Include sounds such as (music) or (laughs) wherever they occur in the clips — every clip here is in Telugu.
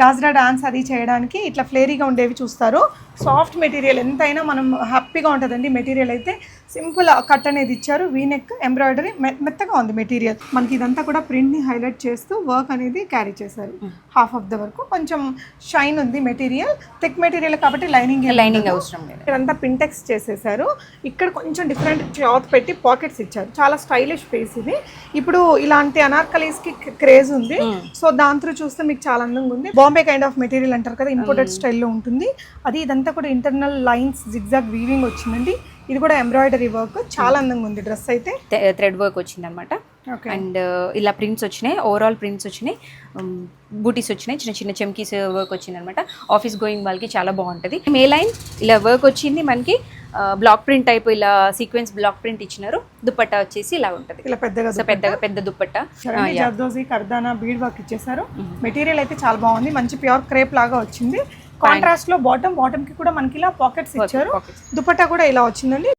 గాజ్రా డాన్స్ అది చేయడానికి ఇట్లా ఫ్లేరీగా ఉండేవి చూస్తారు. సాఫ్ట్ మెటీరియల్ ఎంతైనా మనం హ్యాపీగా ఉంటుందండి మెటీరియల్ అయితే. సింపుల్ కట్ అనేది ఇచ్చారు. వీనెక్ ఎంబ్రాయిడరీ మెత్తగా ఉంది మెటీరియల్ మనకి ఇదంతా కూడా ప్రింట్ని హైలైట్ చేస్తూ వర్క్ అనేది క్యారీ చేశారు. హాఫ్ ఆఫ్ ద వరకు కొంచెం షైన్ ఉంది మెటీరియల్ థిక్ మెటీరియల్ కాబట్టి లైనింగ్ లైనింగ్ అవసరం లేదు. ఇదంతా పింటెక్స్ చేసేసారు ఇక్కడ కొంచెం డిఫరెంట్ క్లాత్ పెట్టి పాకెట్స్ ఇచ్చారు. చాలా స్టైలిష్ పీస్ ఇది. ఇప్పుడు ఇలాంటి అనార్కలీస్కి క్రేజ్ ఉంది. సో దాని త్రూ చూస్తే మీకు చాలా అందంగా ఉంది. బాంబే కైండ్ ఆఫ్ మెటీరియల్ అంటారు కదా ఇంపోర్టెడ్ స్టైల్లో ఉంటుంది. అది ఇదంతా కూడా ఇంటర్నల్ లైన్స్ జిగ్జాగ్ వీవింగ్ వచ్చిందండి. ఇది కూడా ఎంబ్రాయిడరీ వర్క్ చాలా అందంగా ఉంది డ్రెస్ అయితే. థ్రెడ్ వర్క్ వచ్చింది అనమాట ఓకే అండ్ ఇలా ప్రింట్స్ వచ్చినాయి ఓవరాల్ ప్రింట్స్ వచ్చినాయి బూటీస్ వచ్చినాయి చిన్న చిన్న చెమ్కీస్ వర్క్ వచ్చింది అనమాట ఆఫీస్ గోయింగ్ వాళ్ళకి చాలా బాగుంటుంది. మే లైన్ ఇలా వర్క్ వచ్చింది మనకి బ్లాక్ ప్రింట్ టైప్ ఇలా సీక్వెన్స్ బ్లాక్ ప్రింట్ ఇచ్చినారు. దుపట్టా వచ్చేసి ఇలా ఉంటుంది. ఇలా పెద్దగా పెద్దగా పెద్ద దుపట్టా చూడండి జర్దోజీ కర్దానా బీడ్ వర్క్ ఇచ్చేసారు మెటీరియల్ అయితే చాలా బాగుంది. మంచి ప్యూర్ క్రేప్ లాగా వచ్చింది. కాంట్రాస్ట్లో బాటమ్ బాటమ్కి కూడా మనకి ఇలా పాకెట్స్ ఇచ్చారు. దుపట్టా కూడా ఇలా వచ్చిందండి.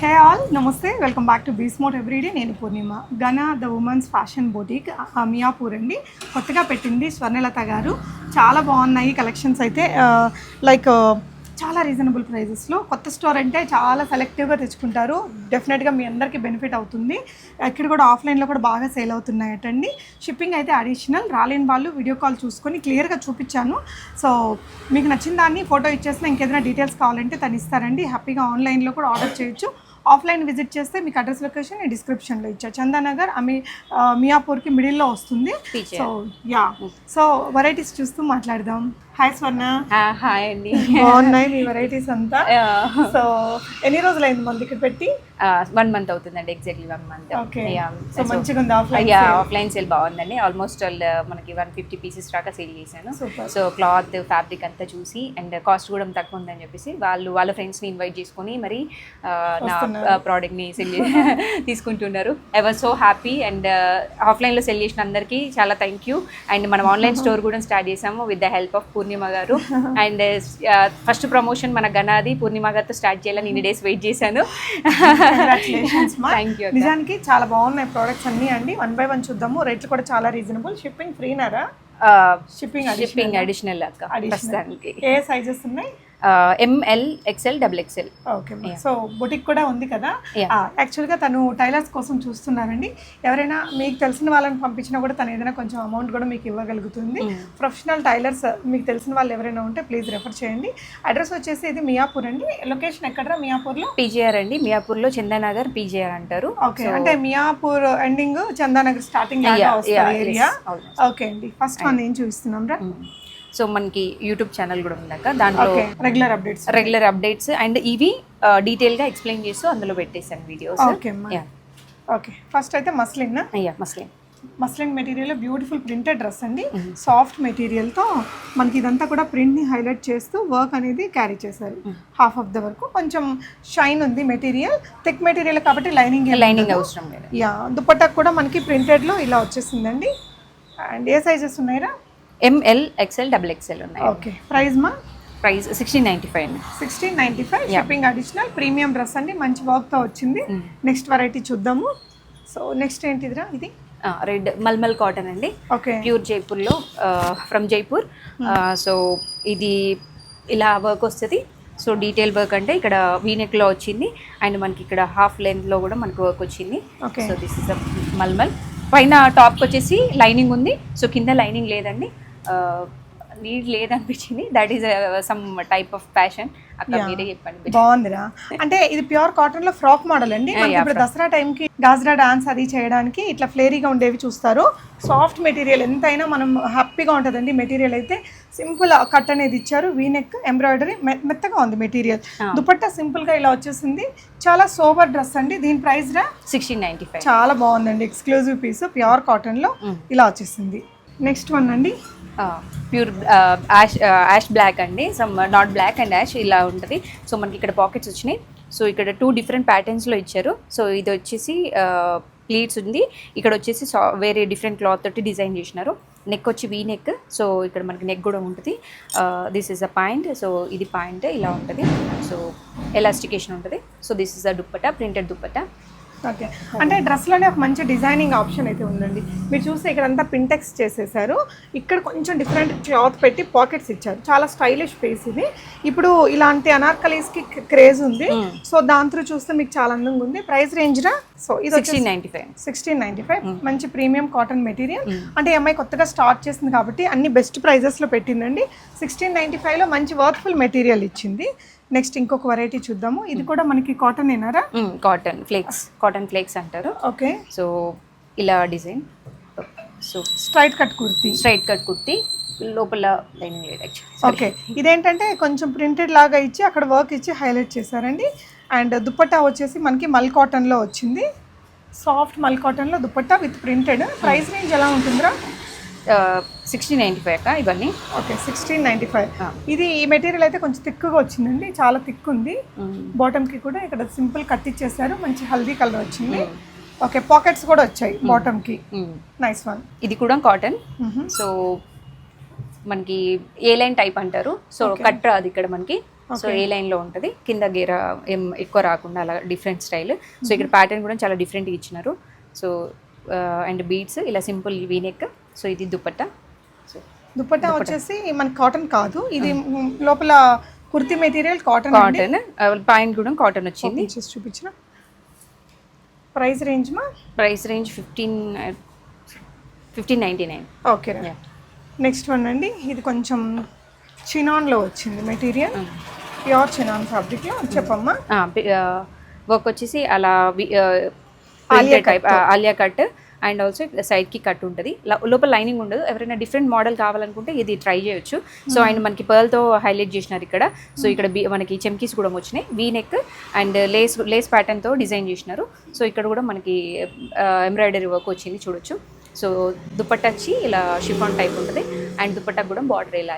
హే ఆల్ నమస్తే. వెల్కమ్ బ్యాక్ టు బీస్మోట్ ఎవ్రీడే నేను పూర్ణిమ. గన the women's fashion boutique Miyapur అండి. కొత్తగా పెట్టింది స్వర్ణలత గారు. చాలా బాగున్నాయి కలెక్షన్స్ అయితే. లైక్ చాలా రీజనబుల్ ప్రైజెస్లో కొత్త స్టోర్ అంటే చాలా సెలెక్టివ్గా తెచ్చుకుంటారు. డెఫినెట్గా మీ అందరికీ బెనిఫిట్ అవుతుంది. ఇక్కడ కూడా ఆఫ్లైన్లో కూడా బాగా సేల్ అవుతున్నాయటండి. షిప్పింగ్ అయితే అడిషనల్ రాలేని వాళ్ళు వీడియో కాల్ చూసుకొని క్లియర్గా చూపించాను. సో మీకు నచ్చిన దాన్ని ఫోటో ఇచ్చేసిన ఇంకేదైనా డీటెయిల్స్ కావాలంటే తను ఇస్తారండి. హ్యాపీగా ఆన్లైన్లో కూడా ఆర్డర్ చేయొచ్చు. ఆఫ్లైన్ విజిట్ చేస్తే మీకు అడ్రస్ లొకేషన్ నేను డిస్క్రిప్షన్లో ఇచ్చా. చందానగర్ అమి మియాపూర్కి మిడిల్లో వస్తుంది. సో యా సో వెరైటీస్ చూస్తూ మాట్లాడదాం. హాయ్ స్వర్ణ హాయ్ అండి బాగున్నాయి మీ వెరైటీస్ అంతా. సో ఎన్ని రోజులైంది మంది ఇక్కడ పెట్టి? వన్ మంత్ అవుతుందండి exactly one month okay so మంచిగా ఉంది ఆఫ్లైన్ ఆఫ్లైన్ సేల్ బాగుందండి. ఆల్మోస్ట్ మనకి వన్ ఫిఫ్టీ పీసెస్ దాకా సేల్ చేశాను. సో క్లాత్ ఫ్యాబ్రిక్ అంతా చూసి అండ్ కాస్ట్ కూడా తక్కువ ఉందని చెప్పేసి వాళ్ళు వాళ్ళ ఫ్రెండ్స్ని ఇన్వైట్ చేసుకొని మరి నా ప్రోడక్ట్ని సెల్ (laughs) తీసుకుంటున్నారు. I was so happy and ఆఫ్లైన్లో సెల్ చేసిన అందరికీ చాలా థ్యాంక్ యూ అండ్ మనం (laughs) ఆన్లైన్ స్టోర్ కూడా స్టార్ట్ చేసాము with the help of Purnima garu. And first promotion మన గనాది పూర్ణిమ గారితో స్టార్ట్ చేయాలని ఇన్ని డేస్ వెయిట్ చేశాను. థ్యాంక్ యూ నిజానికి చాలా బాగున్నాయి ప్రోడక్ట్స్ అన్నీ అండి. వన్ బై వన్ చూద్దాము. రేట్లు కూడా చాలా రీజనబుల్ షిప్పింగ్ ఫ్రీనారా షిప్పింగ్ షిప్పింగ్ అడిషనల్ అక్క ఏ సైజెస్ ఉన్నాయి? M L XL double XL okay so boutique కూడా ఉంది కదా. యాక్చువల్గా తను టైలర్స్ కోసం చూస్తున్నారండి. ఎవరైనా మీకు తెలిసిన వాళ్ళని పంపించినా కూడా తను ఏదైనా కొంచెం అమౌంట్ కూడా మీకు ఇవ్వగలుగుతుంది. ప్రొఫెషనల్ టైలర్స్ మీకు తెలిసిన వాళ్ళు ఎవరైనా ఉంటే ప్లీజ్ రెఫర్ చేయండి. అడ్రస్ వచ్చేసి ఇది మియాపూర్ అండి. లొకేషన్ ఎక్కడ మియాపూర్లో? పీజీఆర్ అండి. మియాపూర్లో చందానగర్ పీజీఆర్ అంటారు. ఓకే అంటే Miyapur ending Chandanagar starting area. Okay అండి. ఫస్ట్ వన్ ఏం చూపిస్తున్నాం రా సో మనకి యూట్యూబ్ ఛానల్ కూడా ఉందాక దాంట్లో regular updates regular updates and ఇవి డీటెయిల్గా ఎక్స్ప్లెయిన్ చేస్తూ అందులో పెట్టేశాను వీడియోస్ ఓకే ఫస్ట్ అయితే మస్లిన్ అయ్యా muslin muslin material beautiful printed dress అండి. సాఫ్ట్ మెటీరియల్తో మనకి ఇదంతా కూడా ప్రింట్ని హైలైట్ చేస్తూ వర్క్ అనేది క్యారీ చేశారు. హాఫ్ ఆఫ్ ద వరకు కొంచెం షైన్ ఉంది మెటీరియల్ థిక్ మెటీరియల్ కాబట్టి లైనింగ్ లైనింగ్ అవసరం లేదు. యా దుపట్టా కూడా మనకి ప్రింటెడ్లో ఇలా వచ్చేసిందండి. అండ్ ఏ సైజెస్ ఉన్నాయిరా? M L XL double XL ఉన్నాయి. ఓకే ప్రైస్ మా? ప్రైస్ సిక్స్టీన్ నైంటీ ఫైవ్ అండి. Sixteen ninety five shipping additional premium dress అండి మంచి వర్క్తో వచ్చింది. నెక్స్ట్ వెరైటీ చూద్దాము. సో నెక్స్ట్ ఏంటిదిరా ఇది? రెడ్ మల్మల్ కాటన్ అండి. ఓకే ప్యూర్ జైపూర్లో ఫ్రమ్ జైపూర్ సో ఇది ఇలా వర్క్ వస్తుంది. సో డీటెయిల్ వర్క్ అంటే ఇక్కడ వీనెక్లో వచ్చింది. అండ్ మనకి ఇక్కడ హాఫ్ లెంత్లో కూడా మనకు వర్క్ వచ్చింది. Okay so this is malmal పైన టాప్కి వచ్చేసి లైనింగ్ ఉంది. సో కింద లైనింగ్ లేదండి. Need లేదనిపించింది. That is some type of fashion అక్కడ మీరే చెప్పండి బాగుందిరా. అంటే ఇది ప్యూర్ కాటన్లో ఫ్రాక్ మోడల్ అండి. ఇప్పుడు దసరా టైం కి గాజ్రా డాన్స్ అది చేయడానికి ఇట్లా ఫ్లేరీగా ఉండేవి చూస్తారు. సాఫ్ట్ మెటీరియల్ ఎంతైనా మనం హ్యాపీగా ఉంటుందండి. మెటీరియల్ అయితే సింపుల్ కట్ అనేది ఇచ్చారు. వీనెక్ ఎంబ్రాయిడరీ మెత్తగా ఉంది మెటీరియల్ దుపట్టా సింపుల్గా ఇలా వచ్చేసింది. చాలా సోబర్ డ్రెస్ అండి. దీని ప్రైస్ రా సిక్స్టీన్ నైంటీ ఫైవ్ చాలా బాగుందండి. ఎక్స్క్లూజివ్ పీస్ ప్యూర్ కాటన్లో ఇలా వచ్చేసింది. నెక్స్ట్ వన్ అండి. ప్యూర్ యాష్ యాష్ బ్లాక్ అండి. Some not black and ash ఇలా ఉంటుంది. సో మనకి ఇక్కడ పాకెట్స్ వచ్చినాయి. సో ఇక్కడ టూ డిఫరెంట్ ప్యాటర్న్స్లో ఇచ్చారు. సో ఇది వచ్చేసి ప్లీట్స్ ఉంది. ఇక్కడ వచ్చేసి సా- వేరే డిఫరెంట్ క్లాత్ తోటి డిజైన్ చేసినారు. నెక్ వచ్చి వీ నెక్ సో ఇక్కడ మనకి నెక్ కూడా ఉంటుంది. This is a point so ఇది పాయింట్ ఇలా ఉంటుంది. సో ఎలాస్టికేషన్ ఉంటుంది. So this is a dupatta printed dupatta okay. అంటే డ్రెస్లోనే ఒక మంచి డిజైనింగ్ ఆప్షన్ అయితే ఉందండి. మీరు చూస్తే ఇక్కడ అంతా పింటెక్స్ చేసేసారు. ఇక్కడ కొంచెం డిఫరెంట్ క్లాత్ పెట్టి పాకెట్స్ ఇచ్చారు. చాలా స్టైలిష్ పీస్ ఇది. ఇప్పుడు ఇలాంటి అనార్కలీస్కి క్రేజ్ ఉంది. సో దాని త్రూ చూస్తే మీకు చాలా అందంగా ఉంది. ప్రైస్ రేంజ్రా? సో ఇది sixteen ninety five sixteen ninety five మంచి ప్రీమియం కాటన్ మెటీరియల్. అంటే అమ్మాయి కొత్తగా స్టార్ట్ చేసింది కాబట్టి అన్ని బెస్ట్ ప్రైజెస్లో పెట్టిందండి. సిక్స్టీన్ నైంటీ ఫైవ్లో మంచి వర్త్ఫుల్ మెటీరియల్ ఇచ్చింది. నెక్స్ట్ ఇంకొక వెరైటీ చూద్దాము. ఇది కూడా మనకి కాటన్ ఏనారా కాటన్ ఫ్లేక్స్ కాటన్ ఫ్లేక్స్ అంటారు. ఓకే సో ఇలా design so straight cut kurti. Straight cut kurti లోపల లైనింగ్ లేదు ఓకే ఇదేంటంటే కొంచెం ప్రింటెడ్ లాగా ఇచ్చి అక్కడ వర్క్ ఇచ్చి హైలైట్ చేశారండి. అండ్ దుపట్టా వచ్చేసి మనకి మల్ కాటన్లో వచ్చింది. సాఫ్ట్ మల్ కాటన్లో dupatta with printed price range ఎలా ఉంటుందిరా? సిక్స్టీన్ నైంటీ ఫైవ్ అక్క ఇవన్నీ? Okay sixteen ninety five. ఇది ఈ మెటీరియల్ అయితే కొంచెం థిక్గా వచ్చిందండి చాలా థిక్ ఉంది బాటమ్కి కూడా ఇక్కడ సింపుల్ కట్ ఇచ్చేసారు మంచి హల్దీ కలర్ వచ్చింది. ఓకే పాకెట్స్ కూడా వచ్చాయి బాటమ్కి నైస్ వన్ ఇది కూడా కాటన్ సో మనకి ఏ లైన్ టైప్ అంటారు? సో కట్ రాదు ఇక్కడ మనకి. సో ఏ లైన్లో ఉంటది? కింద గేర ఏం ఎక్కువ రాకుండా అలా డిఫరెంట్ స్టైల్ సో ఇక్కడ ప్యాటర్న్ కూడా చాలా డిఫరెంట్ ఇచ్చినారు. సో అండ్ బీడ్స్ ఇలా సింపుల్ వీనెక్ సో ఇది దుపట్టా. సో దుపట్టా వచ్చేసి మనకి కాటన్ కాదు. ఇది మ్, లోపల kurti material cotton cotton point కూడా కాటన్ వచ్చింది. చూపించిన. ప్రైస్ రేంజ్ మా? Price range fifteen fifteen ninety nine. Okay next one అండి. ఇది కొంచెం చినాన్లో వచ్చింది మెటీరియల్. ప్యూర్ చినాన్ ఫ్యాబ్రిక్లో. చెప్పమ్మా. వర్క్ వచ్చేసి అలా Alia type Alia cut. And also సైడ్కి కట్ ఉంటుంది. లోపల లైనింగ్ ఉండదు. ఎవరైనా డిఫరెంట్ మోడల్ కావాలనుకుంటే ఇది ట్రై చేయొచ్చు. సో అండ్ మనకి pearl తో హైలైట్ చేసినారు ఇక్కడ. సో ఇక్కడ బి- మనకి చెమ్కీస్ కూడా వచ్చినాయి. వీ నెక్ అండ్ లేస్ లేస్తో డిజైన్ చేసినారు. సో ఇక్కడ కూడా మనకి ఎంబ్రాయిడరీ వర్క్ వచ్చింది చూడొచ్చు. సో దుపట్టా వచ్చి ఇలా షిఫాన్ టైప్ ఉంటుంది. అండ్ దుపట్టా కూడా బార్డర్ ఇలా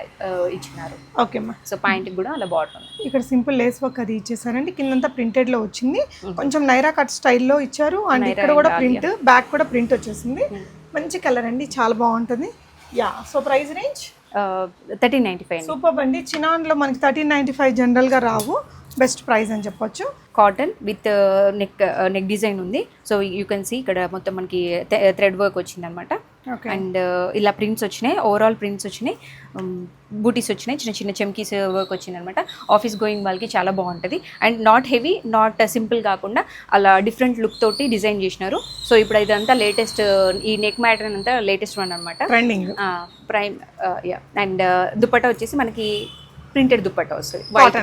ఇచ్చినారు. ఓకే అమ్మా. సో పాయింట్ కూడా అలా బార్డర్ ఉంది. ఇక్కడ సింపుల్ లేస్ వర్క్ అది ఇచ్చేసారండి. కిందంతా ప్రింటెడ్లో వచ్చింది. కొంచెం నైరా కట్ స్టైల్లో ఇచ్చారు. అండ్ ఇక్కడ కూడా ప్రింట్ బ్యాక్ కూడా ప్రింట్ వచ్చేసింది. మంచి కలర్ అండి. చాలా బాగుంటుంది. Yeah so price range thirteen ninety five super అండి. చినాన్లో మనకి థర్టీన్ నైంటీ ఫైవ్ జనరల్గా రావు. బెస్ట్ ప్రైస్ అని చెప్పొచ్చు. Cotton with neck neck design ఉంది. సో యూ కెన్ సీ ఇక్కడ మొత్తం మనకి థ్రెడ్ వర్క్ వచ్చింది అనమాట అండ్ ఇలా ప్రింట్స్ వచ్చినాయి ఓవరాల్ ప్రింట్స్ వచ్చినాయి బూటీస్ వచ్చినాయి చిన్న చిన్న చెమ్కీస్ వర్క్ వచ్చింది అనమాట ఆఫీస్ గోయింగ్ వాళ్ళకి చాలా బాగుంటుంది. And not heavy not simple కాకుండా అలా డిఫరెంట్ లుక్ తోటి డిజైన్ చేసినారు. సో ఇప్పుడు ఇదంతా లేటెస్ట్ ఈ నెక్ మ్యాటర్ అంతా లేటెస్ట్ వన్ అనమాట trending prime yeah and dupatta వచ్చేసి మనకి ప్రింటెడ్ దుపట్టా వస్తుంది. White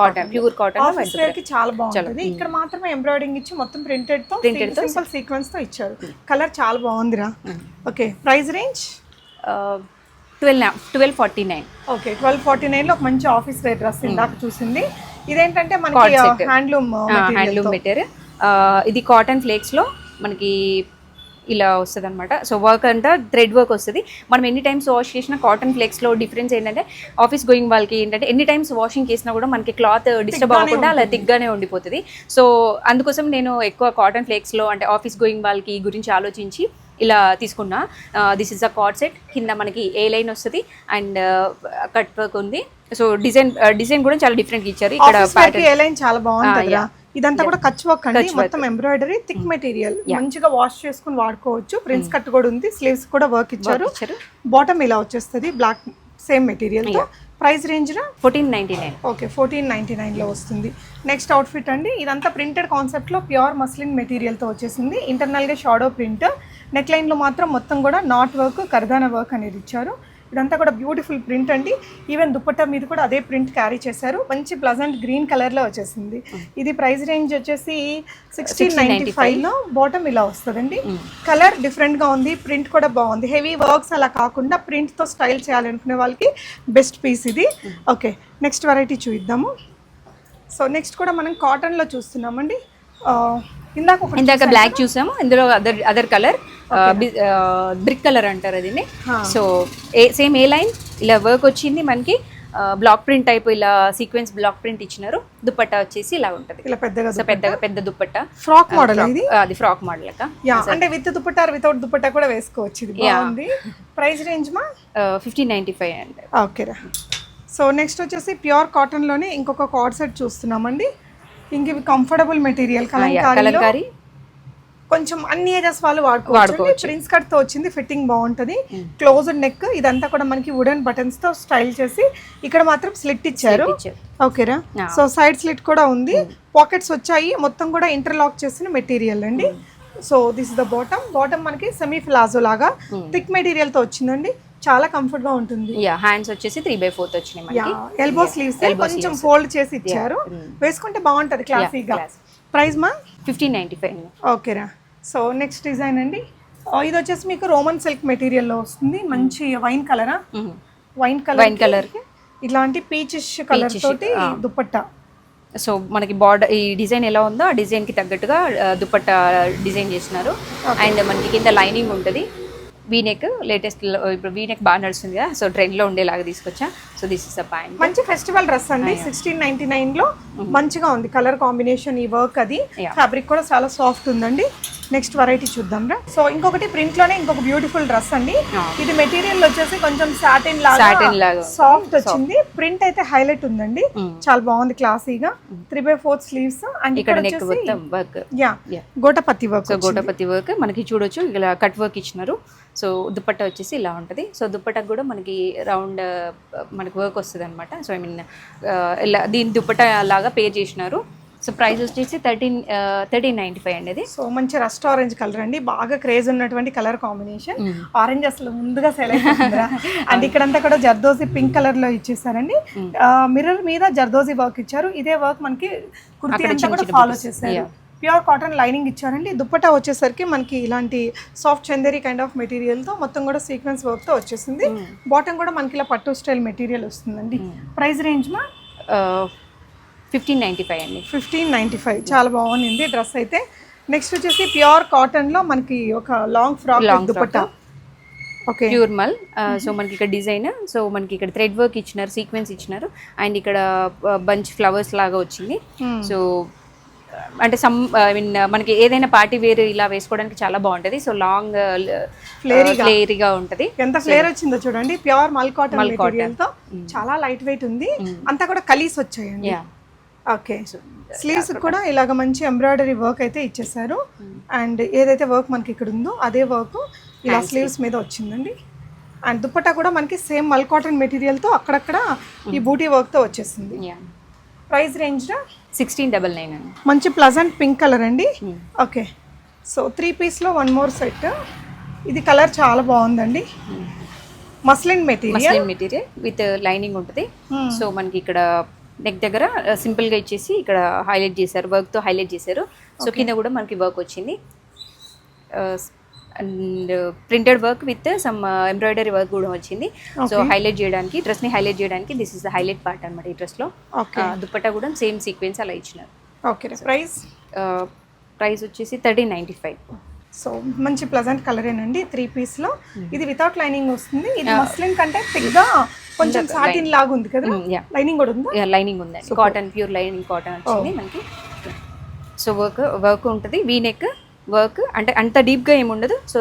cotton pure cotton office వేర్కి చాలా బాగుంటుంది. ఇక్కడ మాత్రమే ఎంబ్రాయిడింగ్ ఇచ్చి మొత్తం ప్రింటెడ్తో తో సింపుల్ సీక్వెన్స్తో ఇచ్చారు. కలర్ చాలా బాగుందిరా. Okay price range twelve twelve forty nine okay twelve forty నైన్లో ఒక మంచి ఆఫీస్ వేర్ డ్రెస్ ఇందాక చూసింది. ఇదేంటంటే మనకి. హ్యాండ్లూమ్ హ్యాండ్లూమ్ మెటీరియల్ ఇది కాటన్ ఫ్లేక్స్లో మనకి ఇలా వస్తుంది అనమాట సో వర్క్ అంతా థ్రెడ్ వర్క్ వస్తుంది. మనం ఎన్ని టైమ్స్ వాష్ చేసినా కాటన్ ఫ్లేక్స్లో డిఫరెన్స్ ఏంటంటే ఆఫీస్ గోయింగ్ వాళ్ళకి ఏంటంటే ఎన్ని టైమ్స్ వాషింగ్ చేసినా కూడా మనకి క్లాత్ డిస్టర్బ్ అవ్వకుండా అలా దిగ్గానే ఉండిపోతుంది. సో అందుకోసం నేను ఎక్కువ కాటన్ ఫ్లేక్స్లో అంటే ఆఫీస్ గోయింగ్ వాళ్ళకి గురించి ఆలోచించి ఇలా తీసుకున్నా. This is a cord set కింద మనకి ఏ లైన్ వస్తుంది. అండ్ కట్ వర్క్ ఉంది. సో డిజైన్ డిజైన్ కూడా చాలా డిఫరెంట్ ఇచ్చారు. ఇక్కడ ప్యాటర్న్ ఏ లైన్ చాలా బాగుంటుంది yeah. ఇదంతా కూడా కచ్ వర్క్ అండి. మొత్తం ఎంబ్రాయిడరీ థిక్ మెటీరియల్ మంచిగా వాష్ చేసుకుని వాడుకోవచ్చు. ప్రిన్స్ కట్ కూడా ఉంది. స్లీవ్స్ కూడా వర్క్ ఇచ్చారు. బాటమ్ ఇలా వచ్చేస్తుంది. Black same మెటీరియల్తో. Price range fourteen ninety nine okay fourteen ninety నైన్లో వస్తుంది. నెక్స్ట్ అవుట్ఫిట్ అండి. ఇదంతా ప్రింటెడ్ కాన్సెప్ట్లో ప్యూర్ మస్లిన్ మెటీరియల్తో వచ్చేసింది. ఇంటర్నల్గా షాడో ప్రింట్ నెక్ లైన్లో మాత్రం మొత్తం కూడా నాట్ వర్క్ కర్దానా వర్క్ అనేది ఇచ్చారు. ఇదంతా కూడా బ్యూటిఫుల్ ప్రింట్ అండి. ఈవెన్ దుపట్టా మీద కూడా అదే ప్రింట్ క్యారీ చేశారు. మంచి ప్లజెంట్ గ్రీన్ కలర్లో వచ్చేసింది. ఇది ప్రైస్ రేంజ్ వచ్చేసి సిక్స్టీన్ నైంటీ ఫైవ్లో బాటమ్ ఇలా వస్తుందండి. కలర్ డిఫరెంట్గా ఉంది. ప్రింట్ కూడా బాగుంది. హెవీ వర్క్స్ అలా కాకుండా ప్రింట్తో స్టైల్ చేయాలనుకునే వాళ్ళకి బెస్ట్ పీస్ ఇది. ఓకే నెక్స్ట్ వెరైటీ చూద్దాము. సో నెక్స్ట్ కూడా మనం కాటన్లో చూస్తున్నామండి. ఆ, ఇందాక బ్లాక్ చూసాము ఇందులో other other colour brick colour అంటారు దీన్ని. So a same A line ఇలా వర్క్ వచ్చింది మనకి బ్లాక్ ప్రింట్ టైప్ ఇలా సీక్వెన్స్ బ్లాక్ ప్రింట్ ఇచ్చినారు దుపట్టా వచ్చేసి ఇలా ఉంటుంది. ఇలా పెద్దగా సో పెద్ద దుపట్టా ఫ్రాక్ మోడల్ ఇది? ఆ, అది ఫ్రాక్ మోడల్ అంటే విత్ దుపట్టా వితౌట్ దుపట్టా కూడా వేసుకోవచ్చు ఇది. బాగుంది. ప్రైస్ రేంజ్ మా? Fifteen ninety five and. ఓకేరా సో నెక్స్ట్ వచ్చేసి ప్యూర్ కాటన్లోనే ఇంకొక కార్డ్ సెట్ చూస్తున్నామండి. ఇంక ఇవి కంఫర్టబుల్ మెటీరియల్ కలంకారీ. కొంచెం అన్ని ఏజెస్ వాళ్ళు వాడుకోవచ్చు. ప్రిన్స్ కట్తో వచ్చింది ఫిట్టింగ్ బాగుంటది. క్లోజ్డ్ నెక్ ఇదంతా కూడా మనకి వుడెన్ బటన్స్తో స్టైల్ చేసి ఇక్కడ మాత్రం స్లిట్ ఇచ్చారు. ఓకేరా. సో సైడ్ స్లిట్ కూడా ఉంది. పాకెట్స్ వచ్చాయి. మొత్తం కూడా ఇంటర్లాక్ చేసిన మెటీరియల్ అండి. So this is the bottom bottom మనకి సెమీ ప్లాజో లాగా థిక్ మెటీరియల్తో వచ్చిందండి. చాలా కంఫర్ట్గా ఉంటుంది. యా హ్యాండ్స్ వచ్చేసి త్రీ బై ఫోర్త్ వచ్చినాయి మనకి. ఎల్బో స్లీవ్స్ కొంచెం. ఫోల్డ్ చేసి ఇచ్చారు. Mm. వేసుకుంటే బాగుంటది క్లాసీగా. ప్రైస్ మా? ఫిఫ్టీన్ నైంటీ ఫైవ్ ఓకేరా సో నెక్స్ట్ డిజైన్ అండి. ఆ, ఇది వచ్చేసి మీకు రోమన్ సిల్క్ మెటీరియల్లో వస్తుంది. మంచి వైన్ కలరా వైన్ కలర్ Wine colour కి ఇలాంటి పీచిష్ కలర్ తోటి ఆ. దుపట్టా సో మనకి బార్డర్ ఈ డిజైన్ ఎలా ఉందో ఆ డిజైన్కి తగ్గట్టుగా ఆ, దుపట్టా డిజైన్ చేసినారు. అండ్ మనకి కింద లైనింగ్ ఉంటుంది. వీనెక్ లేటెస్ట్ ఇప్పుడు వీనెక్ బాగా నడుస్తుంది కదా సో ట్రెండ్లో ఉండేలాగా తీసుకొచ్చా. So this is a point మంచి ఫెస్టివల్ డ్రెస్ అండి. సిక్స్టీన్ నైన్టీ నైన్లో మంచిగా ఉంది. కలర్ కాంబినేషన్ ఈ వర్క్ అది. ఫ్యాబ్రిక్ కూడా చాలా సాఫ్ట్ ఉందండి. నెక్స్ట్ వెరైటీ చూద్దాం రా. సో ఇంకొకటి ప్రింట్లోనే ఇంకొక బ్యూటిఫుల్ డ్రెస్ అండి. Yeah. ఇది మెటీరియల్ వచ్చేసి కొంచెం సాటిన్ లాగా. సాఫ్ట్ వచ్చింది. ప్రింట్ అయితే హైలైట్ ఉందండి. Mm. చాలా బాగుంది క్లాసీగా three by fourth sleeves and ఇక్కడ neck work yeah. Gota patti work gota patti work మనకి చూడొచ్చు. ఇలా కట్ వర్క్ ఇచ్చినారు. సో దుపట్టా వచ్చేసి ఇలా ఉంటుంది. సో దుపట్టాకు కూడా మనకి రౌండ్ మనకి వర్క్ వస్తుంది అనమాట సో ఐ మీన్ ఇలా దీని దుపట్టా లాగా పే చేసినారు. సో ప్రైస్ వచ్చేసి థర్టీన్ థర్టీన్ నైంటీ ఫైవ్ అండి సో మంచి రస్ట్ ఆరెంజ్ కలర్ అండి. బాగా క్రేజ్ ఉన్నటువంటి కలర్ కాంబినేషన్. ఆరెంజ్ అసలు ముందుగా సెల్ అయిపోతుందిరా (laughs) అండ్ ఇక్కడంతా కూడా జర్దోజీ పింక్ కలర్లో ఇచ్చేసారండి. మిర్రర్ మీద జర్దోజీ వర్క్ ఇచ్చారు. ఇదే వర్క్ మనకి కుర్తీ అంతా కూడా ఫాలో. చేశారు. ప్యూర్ కాటన్ లైనింగ్ ఇచ్చారండి. దుప్పటా వచ్చేసరికి మనకి ఇలాంటి సాఫ్ట్ చందేరి కైండ్ ఆఫ్ మెటీరియల్తో మొత్తం కూడా సీక్వెన్స్ వర్క్తో వచ్చేసింది. బాటమ్ కూడా మనకి ఇలా పట్టు స్టైల్ మెటీరియల్ వస్తుందండి. ప్రైస్ రేంజ్ మా? ఫిఫ్టీన్ నైంటీ ఫైవ్ అండి. ఫిఫ్టీన్ నైంటీ ఫైవ్ చాలా బాగుంది డ్రెస్ అయితే. నెక్స్ట్ వచ్చేసి ప్యూర్ కాటన్లో మనకి ఒక long frock Long dupatta okay pure mul so మనకి ఇక్కడ డిజైన్ సో మనకి ఇక్కడ థ్రెడ్ వర్క్ ఇచ్చినారు సీక్వెన్స్ ఇచ్చినారు. అండ్ ఇక్కడ బంచ్ ఫ్లవర్స్ లాగా వచ్చింది. సో అంటే సమ్ ఐ మీన్ మనకి ఏదైనా పార్టీ వేర్ ఇలా వేసుకోవడానికి చాలా బాగుంటది. So long. ఫ్లేరీగా ఉంటది. ఎంత ఫ్లేర్ వచ్చిందో చూడండి. ప్యూర్ మల్ కాటన్ మెటీరియల్తో చాలా లైట్ వెయిట్ ఉంది అంతా కూడా కలీస్ వచ్చాయండి. ఓకే స్లీవ్స్ కూడా ఇలాగ మంచి ఎంబ్రాయిడరీ వర్క్ అయితే ఇచ్చేసారు అండ్ ఏదైతే వర్క్ మనకి ఇక్కడ ఉందో అదే వర్క్ ఇలా స్లీవ్స్ మీద వచ్చిందండి. అండ్ దుపట్టా కూడా మనకి సేమ్ మల్ కాటన్ మెటీరియల్తో అక్కడక్కడ ఈ బూటీ వర్క్తో వచ్చేసింది. Price range sixteen double nine అండి. మంచి ప్లజెంట్ పింక్ కలర్ అండి? ఓకే సో త్రీ పీస్లో వన్ మోర్ సెట్ ఇది కలర్ చాలా బాగుందండి. Muslin material muslin material with lining ఉంటుంది. సో మనకి ఇక్కడ నెక్ దగ్గర సింపుల్గా ఇచ్చేసి ఇక్కడ హైలైట్ చేశారు వర్క్తో హైలైట్ చేశారు. సో కింద కూడా మనకి వర్క్ వచ్చింది. And printed work with some embroidery work కూడా వచ్చింది. సో హైలైట్ చేయడానికి డ్రెస్ని హైలైట్ చేయడానికి this is the highlight part అనమాట ఈ డ్రెస్లో దుప్పట్టా కూడా సేమ్ సీక్వెన్స్ అలా ఇచ్చినారు. ఓకే ప్రైస్ ప్రైస్ వచ్చేసి థర్టీన్ నైంటీ ఫైవ్ సో మంచి ప్లజెంట్ కలరేనండి త్రీ పీస్లో ఇది వితౌట్ లైనింగ్ వస్తుంది. ఇది మస్లిన్ కంటే తిగ్గా కొంచెం సాటిన్ లాగా ఉంది కదా. లైనింగ్ కూడా ఉందా? లైనింగ్ ఉందండి. కాటన్ ప్యూర్ లైనింగ్ కాటన్ వచ్చింది మనకి. సో వర్క్ వర్క్ ఉంటుంది. వీ నెక్ వర్క్ అంటే అంత డీప్గా ఏమి ఉండదు. సో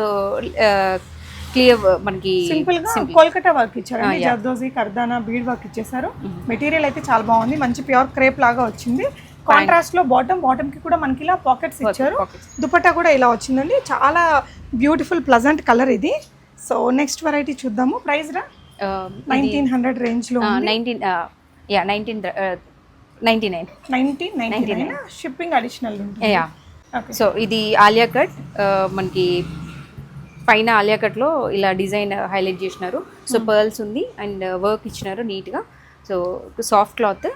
క్లియర్ మనకి సింపుల్. గా కోల్కతా వర్క్ ఇచ్చారండి జర్దోజీ కర్దానా బీడ్ వర్క్ ఇచ్చేసారు. మెటీరియల్ అయితే చాలా బాగుంది. మంచి ప్యూర్ క్రేప్ లాగా వచ్చింది. కాంట్రాస్ట్లో బాటమ్ బాటమ్కి కూడా మనకి ఇలా పాకెట్స్ ఇచ్చారు. దుపట్టా కూడా ఇలా వచ్చిందండి. చాలా బ్యూటిఫుల్ ప్లజెంట్ కలర్ ఇది. సో నెక్స్ట్ వెరైటీ చూద్దాము. ప్రైస్ రా? నైన్టీన్ హండ్రెడ్ రేంజ్లో nineteen yeah nineteen ninety nine. Nineteen ninety nine. Shipping additional ఉంటుంది. యా. సో ఇది ఆలియా కట్ మనకి పైన ఆలియా కట్లో ఇలా డిజైన్ హైలైట్ చేసినారు. సో పర్ల్స్ ఉంది అండ్ వర్క్ ఇచ్చినారు నీట్గా సో సాఫ్ట్ క్లాత్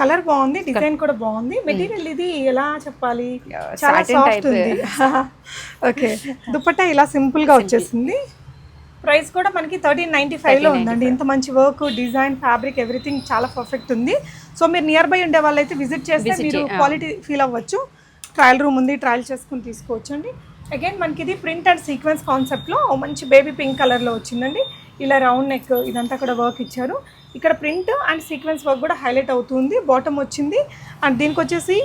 కలర్ బాగుంది డిజైన్ కూడా బాగుంది. మెటీరియల్ ఇది ఎలా చెప్పాలి? చాలా సాఫ్ట్. ఉంది. (laughs) ఓకే దుపట్టా ఇలా సింపుల్గా వచ్చేసింది. ప్రైస్ కూడా మనకి థర్టీన్ నైన్టీ ఫైవ్లో ఉందండి. ఇంత మంచి వర్క్ డిజైన్ ఫ్యాబ్రిక్ ఎవ్రీథింగ్ చాలా పర్ఫెక్ట్ ఉంది. సో మీరు నియర్ బై ఉండే వాళ్ళైతే విజిట్ చేస్తే మీరు క్వాలిటీ ఫీల్ అవ్వచ్చు. ట్రయల్ రూమ్ ఉంది ట్రయల్ చేసుకుని తీసుకోవచ్చు అండి అగైన్ మనకి ఇది ప్రింట్ అండ్ సీక్వెన్స్ కాన్సెప్ట్లో మంచి బేబీ పింక్ కలర్లో వచ్చిందండి. ఇలా రౌండ్ నెక్ ఇదంతా కూడా వర్క్ ఇచ్చారు. ఇక్కడ ప్రింట్ అండ్ సీక్వెన్స్ వర్క్ కూడా హైలైట్ అవుతుంది. బాటమ్ వచ్చింది. అండ్ దీనికి వచ్చేసి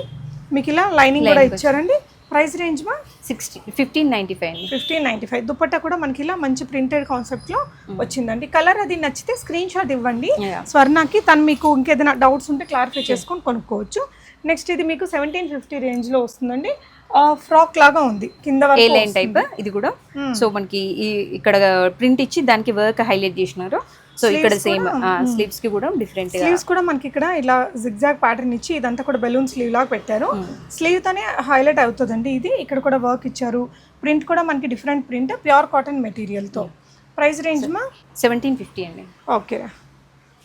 మీకు ఇలా లైనింగ్ కూడా ఇచ్చారండి. ప్రైస్ రేంజ్ మా? సిక్స్టీ ఫిఫ్టీన్ నైంటీ ఫైవ్ అండి. Fifteen ninety five. దుపట్టా కూడా మనకి ఇలా మంచి ప్రింటెడ్ కాన్సెప్ట్లో వచ్చిందండి. కలర్ అది నచ్చితే స్క్రీన్ షాట్ ఇవ్వండి. స్వర్ణకి తను మీకు ఇంకేదైనా డౌట్స్ ఉంటే క్లారిఫై చేసుకొని కొనుక్కోవచ్చు. నెక్స్ట్ ఇది మీకు సెవెంటీన్ ఫిఫ్టీ రేంజ్లో వస్తుందండి. ఫ్రాక్ లాగా ఉంది. కింద లైన్ టైప్? ఇది కూడా? సో మనకి ఇక్కడ ప్రింట్ ఇచ్చి దానికి వర్క్ హైలైట్ చేసినారు. సో ఇక్కడ సేమ్ స్లీవ్స్కి కూడా డిఫరెంట్ స్లీవ్స్ కూడా మనకి ఇక్కడ ఇలా జిగ్జాగ్ ప్యాటర్న్ ఇచ్చి ఇదంతా కూడా బెలూన్ స్లీవ్ లాగా పెట్టారు. స్లీవ్ తోనే హైలైట్ అవుతుందండి ఇది. ఇక్కడ కూడా వర్క్ ఇచ్చారు. ప్రింట్ కూడా మనకి డిఫరెంట్ ప్రింట్ ప్యూర్ కాటన్ మెటీరియల్తో. ప్రైస్ రేంజ్ మా? సెవెంటీన్ ఫిఫ్టీ అండి. ఓకే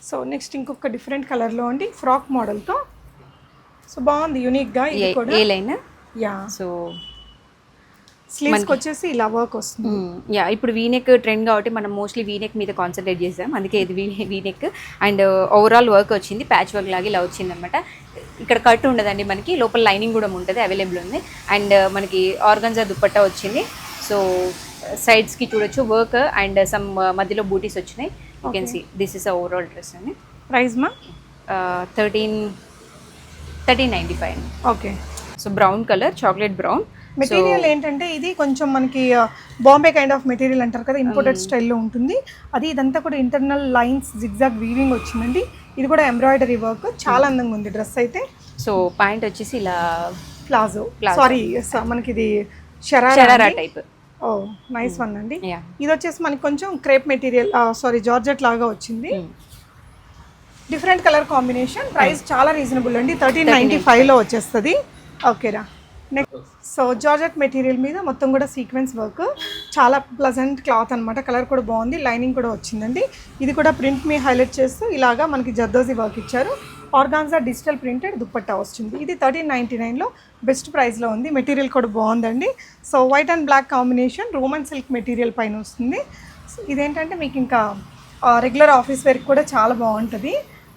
సో నెక్స్ట్ ఇంకొక డిఫరెంట్ కలర్లో అండి ఫ్రాక్ మోడల్తో సో బాగుంది యూనిక్గా ఇది కూడా. A line? Yeah. So sleeves వచ్చేసి ఇలా వర్క్ వస్తుంది. యా ఇప్పుడు వీనెక్ ట్రెండ్ కాబట్టి మనం మోస్ట్లీ వీనెక్ మీద కాన్సన్ట్రేట్ చేసాం. అందుకే ఇది V neck and overall work వచ్చింది. ప్యాచ్ వర్క్ లాగా ఇలా వచ్చింది అనమాట ఇక్కడ కట్ ఉండదండి మనకి. లోపల లైనింగ్ కూడా ఉంటుంది అవైలబుల్ ఉంది. అండ్ మనకి ఆర్గన్జా దుప్పట్టా వచ్చింది. సో సైడ్స్కి చూడొచ్చు. వర్క్ అండ్ సమ్ మధ్యలో బూటీస్ వచ్చినాయి. You can see this is overall dress అండి. ప్రైస్ మా? Thirteen thirteen ninety five. Okay. So brown colour chocolate brown. Material ఏంటంటే ఇది కొంచెం మనకి బాంబే కైండ్ ఆఫ్ మెటీరియల్ అంటారు కదా ఇంపోర్టెడ్ స్టైల్లో ఉంటుంది. అది ఇదంతా కూడా ఇంటర్నల్ లైన్స్ జిగ్జాగ్ వీవింగ్ వచ్చిందండి. ఇది కూడా ఎంబ్రాయిడరీ వర్క్ చాలా అందంగా ఉంది డ్రెస్ అయితే. సో పాయింట్ వచ్చేసి ఇలా ప్లాజో. సారీ మనకి ఇది షరారా టైప్ ఓ నైస్ వన్ అండి. ఇది వచ్చేసి మనకి కొంచెం క్రేప్ మెటీరియల్ సారీ జార్జెట్ లాగా వచ్చింది. డిఫరెంట్ కలర్ కాంబినేషన్ ప్రైస్ చాలా రీజనబుల్ అండి. థర్టీన్ నైంటీ ఫైవ్లో వచ్చేస్తుంది. ఓకేరా నెక్స్ట్ సో జార్జెట్ మెటీరియల్ మీద మొత్తం కూడా సీక్వెన్స్ వర్క్ చాలా ప్లజెంట్ క్లాత్ అనమాట కలర్ కూడా బాగుంది. లైనింగ్ కూడా వచ్చిందండి. ఇది కూడా ప్రింట్ మీ హైలైట్ చేస్తూ ఇలాగా మనకి జర్దోజీ వర్క్ ఇచ్చారు. ఆర్గాన్జా డిజిటల్ ప్రింటెడ్ దుప్పట్టా వస్తుంది. ఇది థర్టీన్ నైంటీ నైన్లో బెస్ట్ ప్రైస్లో ఉంది. మెటీరియల్ కూడా బాగుందండి. So white and black combination Roman silk material పైన వస్తుంది. సో ఇదేంటంటే మీకు ఇంకా రెగ్యులర్ ఆఫీస్ వేర్కి కూడా చాలా బాగుంటుంది.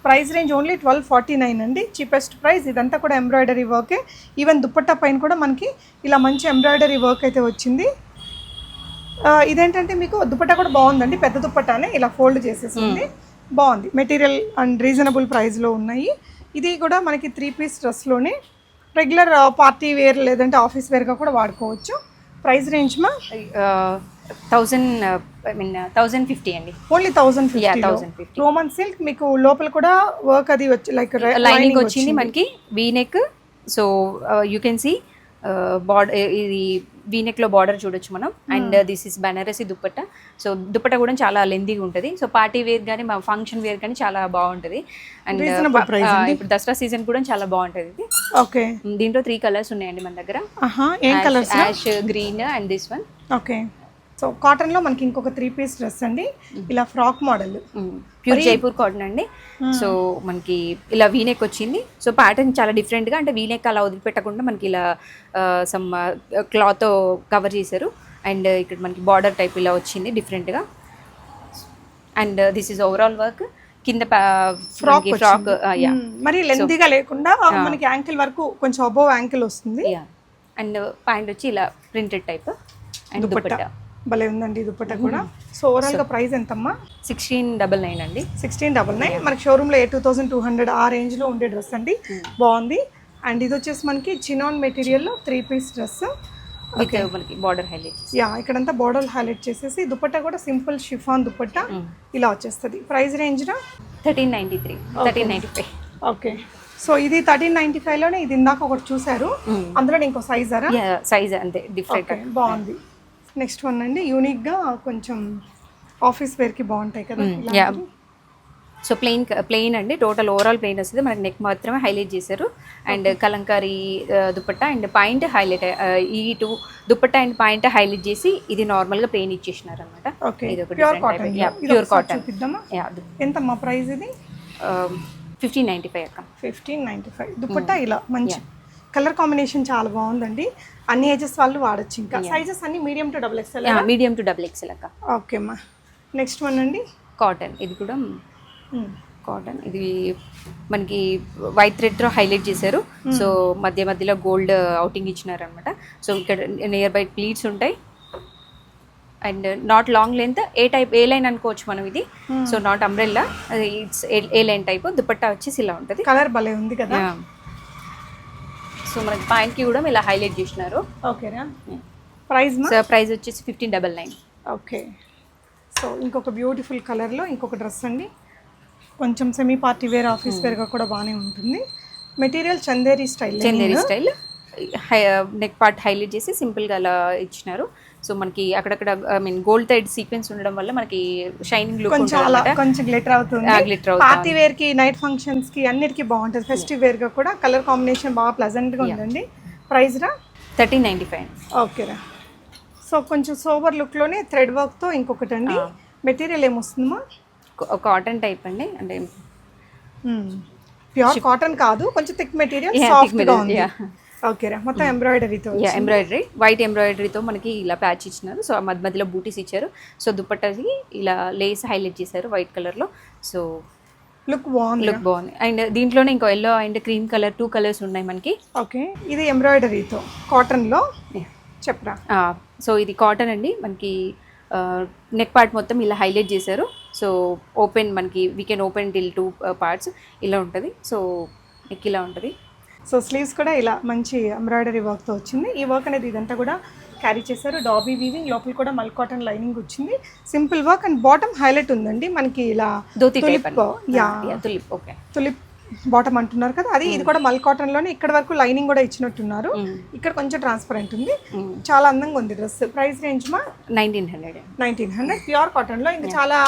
Price range only twelve forty nine అండి. Cheapest price. ఇదంతా కూడా ఎంబ్రాయిడరీ వర్కే. ఈవెన్ దుప్పట్టా పైన కూడా మనకి ఇలా మంచి ఎంబ్రాయిడరీ వర్క్ అయితే వచ్చింది. ఇదేంటంటే మీకు దుప్పట్టా కూడా బాగుందండి. పెద్ద దుప్పట్టానే ఇలా ఫోల్డ్ చేసేసింది బాగుంది. మెటీరియల్ అండ్ రీజనబుల్ ప్రైస్లో ఉన్నాయి. ఇది కూడా మనకి త్రీ పీస్ డ్రెస్లోనే రెగ్యులర్ పార్టీ వేర్ లేదంటే ఆఫీస్ వేర్గా కూడా వాడుకోవచ్చు. ప్రైస్ రేంజ్ మా? Thousand I mean thousand fifty అండి. Only Yeah, fifty. 1050. Roman silk మీకు లోపల కూడా వర్క్ అది వచ్చి లైక్ లైనింగ్ వచ్చింది మనకి V neck so you can see border ఇది వీనెక్లో బార్డర్ చూడొచ్చు మనం. And this is Banarasi dupatta. So dupatta కూడా చాలా లెందీగా ఉంటుంది. సో పార్టీ వేర్ కానీ మా ఫంక్షన్ వేర్ కానీ చాలా బాగుంటుంది. అండ్ Reasonable price ఇప్పుడు దసరా సీజన్ కూడా చాలా బాగుంటుంది ఇది. ఓకే దీంట్లో త్రీ కలర్స్ ఉన్నాయండి మన దగ్గర. Ash green and this one okay so కాటన్లో మనకి ఇంకొక త్రీ పీస్ డ్రెస్ అండి. ఇలా frock model pure Jaipur cotton అండి. సో మనకి ఇలా వీనెక్ వచ్చింది. సో ప్యాటర్న్ చాలా డిఫరెంట్గా అంటే వీనెక్ అలా వదిలిపెట్టకుండా మనకి ఇలా సమ్ క్లాత్ కవర్ చేశారు. అండ్ ఇక్కడ మనకి బార్డర్ టైప్ ఇలా వచ్చింది డిఫరెంట్గా and this is overall work కింద ఫ్రాక్ ఫ్రాక్ మరి లెంతీగా లేకుండా మనకి యాంకిల్ వరకు కొంచెం అబోవ్ యాంకిల్ వస్తుంది. అండ్ ప్యాంట్ వచ్చి ఇలా ప్రింటెడ్ టైప్ అండ్ దుపట్టా. భలే ఉందండి ఈ దుప్పట్టా కూడా. సో ఓవరాల్గా ప్రైస్ ఎంతమ్మా? సిక్స్టీన్ డబల్ నైన్ అండి. సిక్స్టీన్ డబల్ నైన్ మనకి షోరూమ్లో a two thousand two hundred ఆ రేంజ్లో ఉండే డ్రెస్ అండి. బాగుంది. అండ్ ఇది వచ్చేసి మనకి చినాన్ మెటీరియల్లో త్రీ పీస్ డ్రెస్ మనకి బార్డర్ హైలైట్ యా ఇక్కడంతా బోర్డర్ హైలైట్ చేసేసి దుపట్టా కూడా సింపుల్ షిఫాన్ దుపట్టా ఇలా వచ్చేస్తుంది. ప్రైస్ రేంజ్ రా? Thirteen ninety three thirteen ninety five okay so ఇది థర్టీన్ నైన్టీ ఫైవ్లోనే ఇది ఇందాక ఒకటి చూసారు అందులో ఇంకో సైజ్ సైజ్ అంతే. డిఫరెంట్ బాగుంది. నెక్స్ట్ వన్ అండి యూనిక్గా కొంచెం ఆఫీస్ వేర్కి బాగుంటాయి కదా ఇలాంటివి. సో ప్లెయిన్ ప్లెయిన్ అండి. టోటల్ ఓవరాల్ ప్లెయిన్ వస్తుంది. మనకి నెక్ మాత్రమే హైలైట్ చేశారు. And kalamkari dupatta and point highlight ఈ two dupatta and point highlight చేసి ఇది నార్మల్గా ప్లెయిన్ ఇచ్చేసినారు అనమాట ఓకే ఇది ప్యూర్ కాటన్. చూపిద్దామా? యా ఎంతమ్మా ప్రైస్ ఇది? ఫిఫ్టీన్ నైంటీ ఫైవ్ అక్క. ఫిఫ్టీన్ నైంటీ ఫైవ్ దుపట్టా ఇలా మంచి కలర్ కాంబినేషన్ చాలా బాగుందండి. అన్ని ఏజెస్ వాళ్ళు వాడచ్చు ఇంకా. సైజెస్ అన్ని medium to double XL medium to double XL అక్క. ఓకే అమ్మా. నెక్స్ట్ వన్ అండి? కాటన్ ఇది కూడా Hmm. కాటన్ ఇది మనకి వైట్ థ్రెడ్తో హైలైట్ చేశారు. సో మధ్య మధ్యలో గోల్డ్ అవుటింగ్ ఇచ్చినారనమాట సో ఇక్కడ నియర్ బై ప్లీట్స్ ఉంటాయి. And not long length a type A line అనుకోవచ్చు మనం ఇది. So not umbrella it's A line type dupatta వచ్చేసి ఇలా ఉంటుంది. కలర్ భలే ఉంది కదా. సో మనకి పాయింట్కి కూడా ఇలా హైలైట్ చేసినారు. ఓకేనా ప్రైస్ మా? సో ప్రైస్ వచ్చేసి fifteen double nine okay so ఇంకొక బ్యూటిఫుల్ కలర్లో ఇంకొక డ్రెస్ అండి. కొంచెం సెమీ పార్టీ వేర్ ఆఫీస్ వేర్గా కూడా బాగానే ఉంటుంది. Material Chanderi style Chanderi style neck part highlight చేసి సింపుల్గా అలా ఇచ్చినారు. సో మనకి అక్కడక్కడ I mean gold tied sequence ఉండడం వల్ల మనకి షైనింగ్ లుక్ కొంచెం గ్లిటర్ అవుతుంది. glitter అవుతుంది. పార్టీ వేర్కి నైట్ ఫంక్షన్స్కి అన్నిటికీ బాగుంటుంది. ఫెస్టివ్ వేర్గా కూడా కలర్ కాంబినేషన్ బాగా ప్లెజెంట్గా ఉందండి ప్రైస్ రా? థర్టీన్ నైంటీ ఫైవ్ ఓకేరా సో కొంచెం సోబర్ లుక్లోనే థ్రెడ్ వర్క్తో ఇంకొకటి అండి మెటీరియల్ ఏమొస్తుందమ్మా? కాటన్ టైప్ అండి. అంటే ప్యూర్ కాటన్ కాదు. కొంచెం థిక్ మెటీరియల్ సాఫ్ట్గా ఉంది. మొత్తం ఎంబ్రాయిడరీతో ఎంబ్రాయిడరీ వైట్ ఎంబ్రాయిడరీతో మనకి ఇలా ప్యాచ్ ఇచ్చినారు. సో మధ్య మధ్యలో బూటీస్ ఇచ్చారు. సో దుప్పట్టకి ఇలా లేస్ హైలైట్ చేశారు వైట్ కలర్లో సో లుక్ బాగుంది లుక్ బాగుంది. అండ్ దీంట్లోనే ఇంకో yellow and cream colour two colours ఉన్నాయి మనకి. ఓకే ఇది ఎంబ్రాయిడరీతో కాటన్లో Yeah. చెప్పరా? సో ఇది కాటన్ అండి. మనకి నెక్ పార్ట్ మొత్తం ఇలా హైలైట్ చేశారు. సో ఓపెన్ మనకి we can open till two parts ఇలా ఉంటుంది. సో నెక్ ఇలా ఉంటుంది. సో స్లీవ్స్ కూడా ఇలా మంచి ఎంబ్రాయిడరీ వర్క్తో వచ్చింది. ఈ వర్క్ అనేది ఇదంతా కూడా క్యారీ చేశారు. డాబీ వీవింగ్ లోపల కూడా మల్ కాటన్ లైనింగ్ వచ్చింది. Simple work and bottom highlight ఉందండి. మనకి ఇలా tulip yeah tulip okay tulip bottom అంటున్నారు కదా. అది ఇది కూడా మల్ కాటన్లోనే ఇక్కడ వరకు లైనింగ్ కూడా ఇచ్చినట్టున్నారు. ఇక్కడ కొంచెం ట్రాన్స్పరెంట్ ఉంది. చాలా అందంగా ఉంది డ్రెస్. ప్రైస్ రేంజ్ మా nineteen hundred nineteen hundred. Pure కాటన్లో ఇంకా చాలా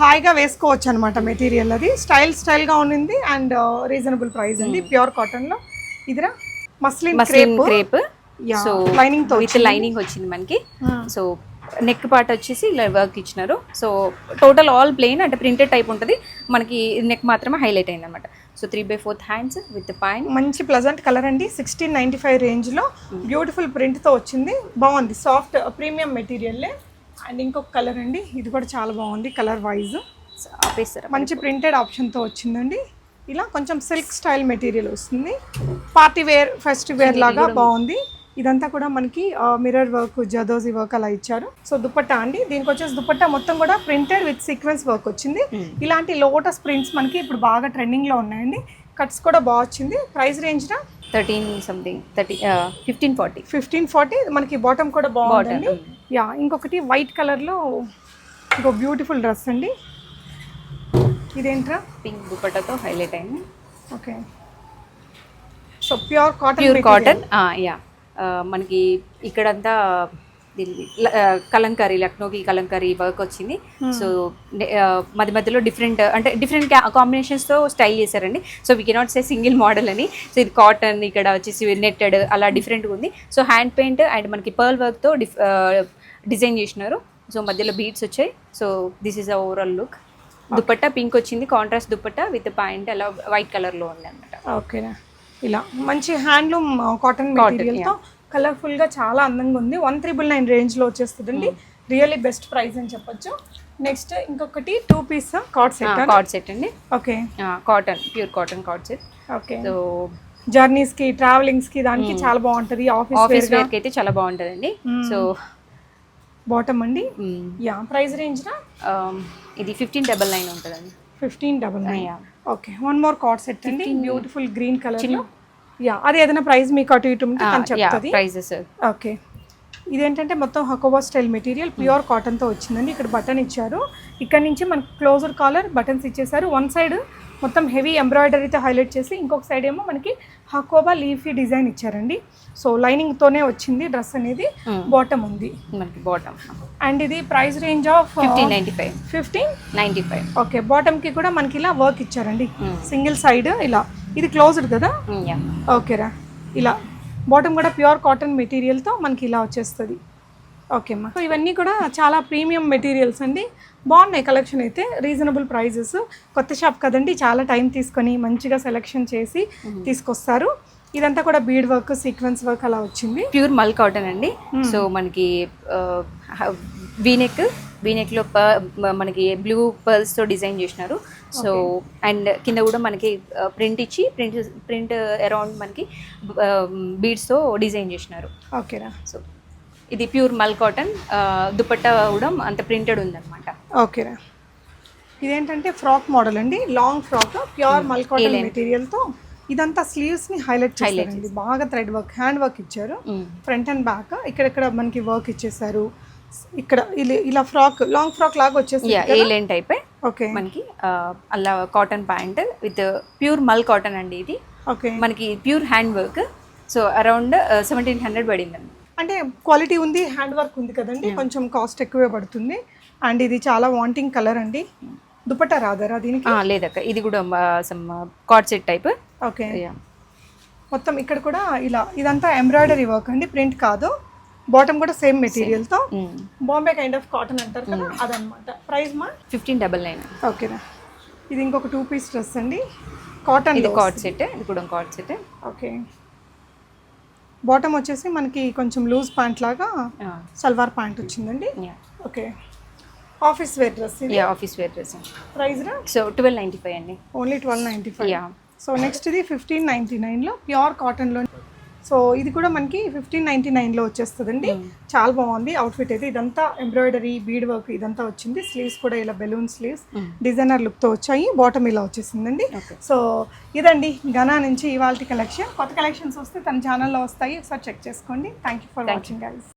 హాయిగా వేసుకోవచ్చు అనమాట మెటీరియల్ అది. స్టైల్ స్టైల్గా ఉండింది అండ్ రీజనబుల్ ప్రైస్ అండి. ప్యూర్ కాటన్లో ఇదిరా? Muslin muslin crepe. So lining తో విత్ లైనింగ్ వచ్చింది మనకి. సో నెక్ పార్ట్ వచ్చేసి ఇలా వర్క్ ఇచ్చినారు. సో టోటల్ ఆల్ ప్లెయిన్ అంటే ప్రింటెడ్ టైప్ ఉంటుంది. మనకి నెక్ మాత్రమే హైలైట్ అయింది అనమాట so three by fourth hands with pine. మంచి ప్లజెంట్ కలర్ అండి. సిక్స్టీన్ నైంటీ ఫైవ్ రేంజ్లో బ్యూటిఫుల్ ప్రింట్తో వచ్చింది. బాగుంది. సాఫ్ట్ ప్రీమియం మెటీరియల్లే. అండ్ ఇంకొక కలర్ అండి. ఇది కూడా చాలా బాగుంది కలర్ వైజ్. ఆపేస్తారా? మంచి ప్రింటెడ్ ఆప్షన్తో వచ్చిందండి. ఇలా కొంచెం సిల్క్ స్టైల్ మెటీరియల్ వస్తుంది. పార్టీ వేర్ ఫెస్టివ్ వేర్ లాగా బాగుంది. ఇదంతా కూడా మనకి మిర్రర్ వర్క్ జదోజీ వర్క్ అలా ఇచ్చారు. సో దుపట్టా అండి. దీనికి వచ్చేసి దుపట్టా మొత్తం కూడా ప్రింటెడ్ విత్ సీక్వెన్స్ వర్క్ వచ్చింది. ఇలాంటి లోటస్ ప్రింట్స్ మనకి ఇప్పుడు బాగా ట్రెండింగ్లో ఉన్నాయండి. కట్స్ కూడా బాగా వచ్చింది. Price రేంజ్న thirteen something thirty fifteen forty fifteen forty మనకి బాటమ్ కూడా బాగుందండి. యా ఇంకొకటి వైట్ కలర్లో ఇంకో బ్యూటిఫుల్ డ్రెస్ అండి. ఇదేంట్రా? పింక్ దుపట్టాతో హైలైట్ అయింది. Okay. So pure cotton pure cotton yeah మనకి ఇక్కడంతా దీన్ని కలంకారీ లక్నోకి కలంకారీ వర్క్ వచ్చింది. సో మధ్య మధ్యలో డిఫరెంట్ అంటే డిఫరెంట్ కాంబినేషన్స్తో స్టైల్ చేశారండి. So we cannot say single model అని. సో ఇది కాటన్ ఇక్కడ వచ్చేసి నెట్టెడ్ అలా డిఫరెంట్గా ఉంది. సో హ్యాండ్ పెయింట్ అండ్ మనకి పర్ల్ వర్క్తో డిఫ్ డిజైన్ చేసినారు. సో మధ్యలో బీడ్స్ వచ్చాయి. So this is a overall look dupatta pink వచ్చింది. కాంట్రాస్ట్ దుపట్టా విత్ పాయింట్ అలా వైట్ కలర్లో ఉంది అనమాట ఓకేనా ఇలా మంచి హ్యాండ్లూమ్ కాటన్ మెటీరియల్తో కలర్ఫుల్గా చాలా అందంగా ఉంది. వన్ త్రిబుల్ నైన్ రేంజ్లో వచ్చేస్తుందండి. రియల్లీ బెస్ట్ ప్రైస్ అని చెప్పొచ్చు. నెక్స్ట్ ఇంకొకటి two piece cord set cord set అండి. Okay. Cotton pure cotton cord set. Okay. So జర్నీస్కి ట్రావెలింగ్స్కి దానికి చాలా బాగుంటుంది. ఆఫీస్ ఆఫీస్ వేర్కి అయితే చాలా బాగుంటుందండి. సో బాటమ్ అండి. యా ప్రైస్ రేంజ్నా? ఇది ఫిఫ్టీన్ డబల్ నైన్ ఉంటుందండి. Fifteen double nine. Okay. One more cord set అండి. బ్యూటిఫుల్ గ్రీన్ కలర్ యా అది ఏదైనా ప్రైస్ మీకు అటు ఇటు ఉంటే తను చెప్తుంది. ప్రైజెస్ ఓకే ఇదేంటంటే మొత్తం హకోబా స్టైల్ మెటీరియల్ ప్యూర్ కాటన్తో వచ్చిందండి. ఇక్కడ బటన్ ఇచ్చారు. ఇక్కడ నుంచి మనకి క్లోజర్ కాలర్ బటన్స్ ఇచ్చేసారు వన్ సైడ్ మొత్తం హెవీ ఎంబ్రాయిడరీతో హైలైట్ చేసి ఇంకొక సైడ్ ఏమో మనకి హకోబా లీఫీ డిజైన్ ఇచ్చారండి. సో లైనింగ్తోనే వచ్చింది డ్రెస్ అనేది. బాటమ్ ఉంది. మనకి బాటమ్ అండ్ ఇది price range of fifteen ninety five fifteen ninety five okay బాటమ్కి కూడా మనకి ఇలా వర్క్ ఇచ్చారండి. సింగిల్ సైడ్ ఇలా. ఇది క్లోజ్డ్ కదా? ఓకేరా ఇలా. బాటమ్ కూడా ప్యూర్ కాటన్ మెటీరియల్తో మనకి ఇలా వచ్చేస్తుంది. ఓకే అమ్మా. సో ఇవన్నీ కూడా చాలా ప్రీమియం మెటీరియల్స్ అండి. బాగున్నాయి కలెక్షన్ అయితే. రీజనబుల్ ప్రైజెస్ కొత్త షాప్ కదండి. చాలా టైం తీసుకొని మంచిగా సెలెక్షన్ చేసి తీసుకొస్తారు. ఇదంతా కూడా బీడ్ వర్క్ సీక్వెన్స్ వర్క్ అలా వచ్చింది. ప్యూర్ మల్ కాటన్ అండి. సో మనకి వీనెక్ వీనెక్లో మనకి బ్లూ పర్ల్స్తో డిజైన్ చేసినారు. సో అండ్ కింద కూడా మనకి ప్రింట్ ఇచ్చి ప్రింట్ ప్రింట్ అరౌండ్ మనకి బీడ్స్తో డిజైన్ చేసినారు. ఓకేరా. సో ఇది ప్యూర్ మల్ కాటన్ దుపట్టా కూడా అంత ప్రింటెడ్ ఉందన్నమాట. ఓకేరా. ఇదేంటంటే ఫ్రాక్ మోడల్ అండి. Long frock pure mul cotton మెటీరియల్తో. ఇదంతా స్లీవ్స్ని హైలైట్ చేశారండి బాగా థ్రెడ్ వర్క్ హ్యాండ్ వర్క్ ఇచ్చారు. ఫ్రంట్ అండ్ బ్యాక్ ఇక్కడెక్కడ మనకి వర్క్ ఇచ్చేసారు ఇక్కడ ఇలా- ఫ్రాక్ లాంగ్ ఫ్రాక్ లాగా వచ్చేసి ఏ లైన్ టైపే. ఓకే. మనకి అలా cotton pant with pure mul cotton అండి ఇది. ఓకే. మనకి pure hand work so around seventeen hundred పడిందండి అంటే క్వాలిటీ ఉంది హ్యాండ్ వర్క్ ఉంది కదండి కొంచెం కాస్ట్ ఎక్కువే పడుతుంది. అండ్ ఇది చాలా వాంటింగ్ కలర్ అండి. దుపట్టా రాదరా దీనికి? లేదక్క ఇది కూడా సమ్ సెట్ టైప్ ఓకే. మొత్తం ఇక్కడ కూడా ఇలా ఇదంతా ఎంబ్రాయిడరీ వర్క్ అండి ప్రింట్ కాదు. బాటమ్ కూడా సేమ్ మెటీరియల్తో బాంబే కైండ్ ఆఫ్ కాటన్ అంటారు కదా అదనమాట ప్రైస్ మా? ఫిఫ్టీన్ డబల్ నైన్ ఓకేనా ఇది ఇంకొక టూ పీస్ డ్రెస్ అండి. కాటన్ ఇది కార్డ్ సెట్ ఇది కూడా కార్డ్ సెట్ ఓకే బాటమ్ వచ్చేసి మనకి కొంచెం లూజ్ ప్యాంట్ లాగా సల్వార్ ప్యాంట్ వచ్చిందండి. Okay office wear dress yeah office wear dress price రా? సో ట్వెల్వ్ నైంటీ ఫైవ్ అండి. Only twelve ninety five so next ఇది ఫిఫ్టీన్ నైంటీ నైన్లో ప్యూర్ కాటన్లో సో ఇది కూడా మనకి ఫిఫ్టీన్ నైంటీ నైన్లో వచ్చేస్తుందండి. చాలా బాగుంది. అవుట్ఫిట్ అయితే ఇదంతా ఎంబ్రాయిడరీ బీడ్ వర్క్ ఇదంతా వచ్చింది. స్లీవ్స్ కూడా ఇలా బెలూన్ స్లీవ్స్ డిజైనర్ లుక్తో వచ్చాయి. బాటమ్ ఇలా వచ్చేసిందండి. సో ఇదండి గనా నుంచి ఇవాళ కలెక్షన్ కొత్త కలెక్షన్స్ వస్తే తన ఛానల్లో వస్తాయి. ఒకసారి చెక్ చేసుకోండి. Thank you for watching guys